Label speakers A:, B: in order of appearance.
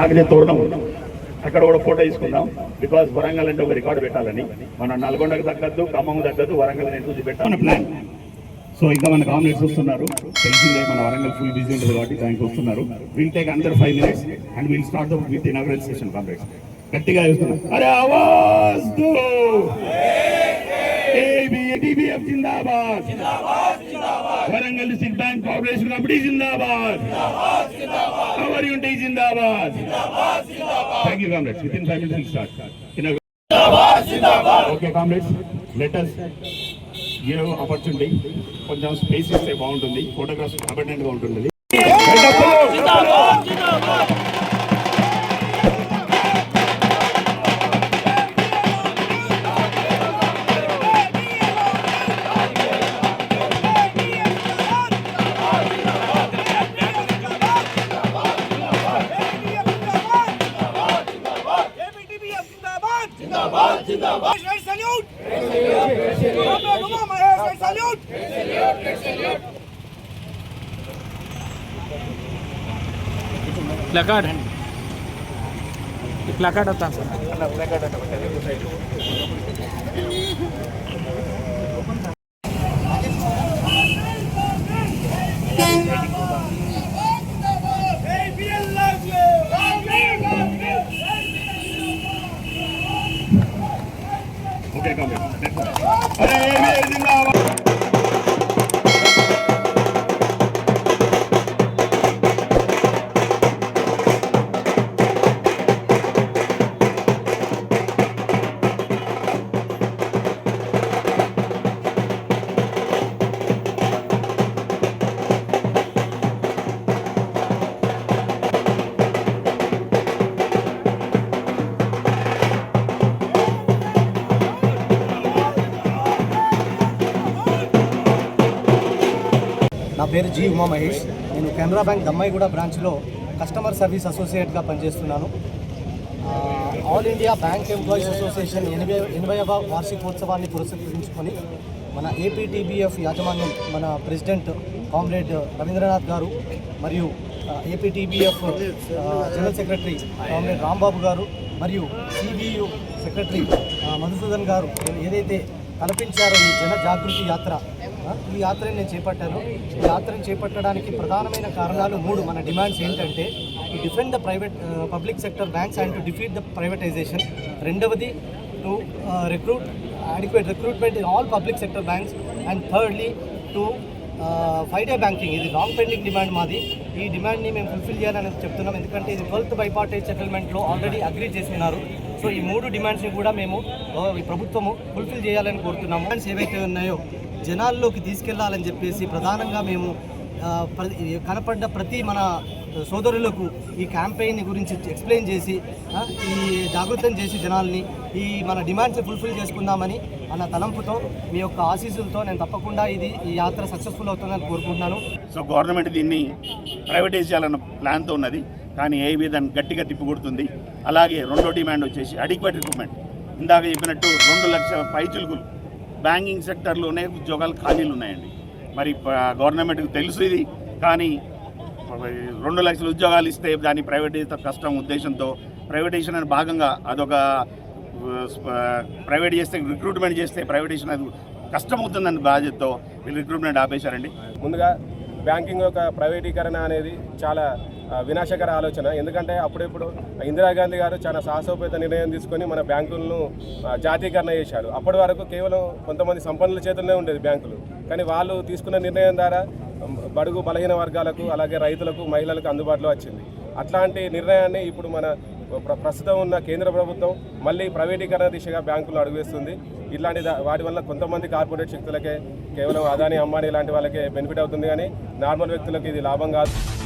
A: కాకరే తోరణం అక్కడ కూడా ఫోటో తీసుకుందాం. బికాస్ వరంగల్ అంటే ఒక రికార్డు పెట్టాలని. మన నల్గొండకు తగ్గద్దు ఖమ్మం తగ్గద్దు వరంగల్ నేను చూసి పెట్టాలని ప్లాన్. సో ఇంకా మన కామ్రేడ్స్ వస్తున్నారు. తెలిసిందే మన వరంగల్ ఫుల్ బిజీ ఉంటుంది కాబట్టి దానికి వస్తున్నారు. Will take under five minutes and will start with inaugural session comrades. గట్టిగా చూస్తున్నారు అరే ఆవాజ్ జిందాబాద్. Warangal district bank corporation committee Zindabad. Our unity Zindabad. Thank you comrades with in five minutes start okay comrades letters give opportunity కొంచెం space ఇస్తే బాగుంటుంది. Photographs అబెండెంట్గా ఉంటుంది
B: જિંદાબાદ
C: જિંદાબાદ. સલ્યુટ સલ્યુટ
A: પ્લેકાર્ડ પ્લેકાર્ડ હતા સર પ્લેકાર્ડ
D: હતા పేరు జి ఉమా మహేష్. నేను కెనరా బ్యాంక్ దమ్మాయిగూడ బ్రాంచ్లో కస్టమర్ సర్వీస్ అసోసియేట్గా పనిచేస్తున్నాను. All India Bank Employees Association ఎనభై ఎనభైవ వార్షికోత్సవాన్ని పురస్కరించుకొని మన ఏపీటీబీఎఫ్ యాజమాన్యం మన ప్రెసిడెంట్ కామ్రేడ్ రవీంద్రనాథ్ గారు మరియు APTBF general secretary comrade Rambabu garu మరియు సిబియు సెక్రటరీ మధుసూదన్ గారు. ఏదైతే కల్పించారో ఈ జన జాగృతి యాత్ర ఈ యాత్రని నేను చేపట్టాను. ఈ యాత్రను చేపట్టడానికి ప్రధానమైన కారణాలు మూడు మన డిమాండ్స్ ఏంటంటే to defend the private public sector banks and to defeat the privatisation రెండవది to recruit adequate recruitment in all public sector banks and thirdly to five day banking ఇది లాంగ్ పెండింగ్ డిమాండ్ మాది. ఈ డిమాండ్ని మేము fulfil చేయాలని చెప్తున్నాం. ఎందుకంటే ఇది ట్వెల్త్ బైపార్టీ సెటిల్మెంట్లో ఆల్రెడీ అగ్రీ చేసినారు. సో ఈ మూడు డిమాండ్స్ని కూడా మేము ప్రభుత్వము ఫుల్ఫిల్ చేయాలని కోరుతున్నాము. డిమాండ్స్ ఏవైతే ఉన్నాయో జనాల్లోకి తీసుకెళ్ళాలని చెప్పేసి ప్రధానంగా మేము కనపడ్డ ప్రతి మన సోదరులకు ఈ క్యాంపెయిన్ గురించి ఎక్స్ప్లెయిన్ చేసి ఈ జాగృతం చేసి జనాల్ని ఈ మన డిమాండ్స్ ఫుల్ఫిల్ చేసుకుందామని అన్న తలంపుతో మీ యొక్క ఆశీస్సులతో నేను తప్పకుండా ఇది ఈ యాత్ర సక్సెస్ఫుల్ అవుతుందని కోరుకుంటున్నాను.
A: సో గవర్నమెంట్ దీన్ని ప్రైవేటైజ్ చేయాలన్న ప్లాన్తో ఉన్నది. కానీ ఏ దాన్ని గట్టిగా తిప్పికొడుతుంది అలాగే రెండో డిమాండ్ వచ్చేసి అడిక్వేట్ రిక్రూట్మెంట్ ఇందాక చెప్పినట్టు రెండు లక్షల పైచులుకులు బ్యాంకింగ్ సెక్టర్లోనే ఉద్యోగాలు ఖాళీలు ఉన్నాయండి. మరి గవర్నమెంట్కి తెలుసు ఇది కానీ రెండు లక్షల ఉద్యోగాలు ఇస్తే దాన్ని ప్రైవేటైజ్ కష్టం ఉద్దేశంతో ప్రైవేటైజేషన్ అని భాగంగా అదొక ప్రైవేట్ చేస్తే రిక్రూట్మెంట్ చేస్తే ప్రైవేటైజేషన్ అది కష్టమవుతుందని బాధ్యతతో వీళ్ళు రిక్రూట్మెంట్ ఆపేశారండి.
E: ముందుగా బ్యాంకింగ్ యొక్క ప్రైవేటీకరణ అనేది చాలా వినాశకర ఆలోచన. ఎందుకంటే అప్పుడెప్పుడు ఇందిరాగాంధీ గారు చాలా సాహసోపేత నిర్ణయం తీసుకొని మన బ్యాంకులను జాతీకరణ జాతీయకరణ చేశారు. అప్పటి వరకు కేవలం కొంతమంది సంపన్నుల చేతుల్లోనే ఉండేది బ్యాంకులు. కానీ వాళ్ళు తీసుకున్న నిర్ణయం ద్వారా బడుగు బలహీన వర్గాలకు అలాగే రైతులకు మహిళలకు అందుబాటులో వచ్చింది. అట్లాంటి నిర్ణయాన్ని ఇప్పుడు మన ప్ర- ప్రస్తుతం ఉన్న కేంద్ర ప్రభుత్వం మళ్ళీ ప్రైవేటీకరణ దిశగా బ్యాంకులు అడుగువేస్తుంది. ఇలాంటి వాటి వల్ల కొంతమంది కార్పొరేట్ శక్తులకే కేవలం అదాని అంబానీ లాంటి వాళ్ళకే బెనిఫిట్ అవుతుంది. కానీ నార్మల్ వ్యక్తులకు ఇది లాభం కాదు.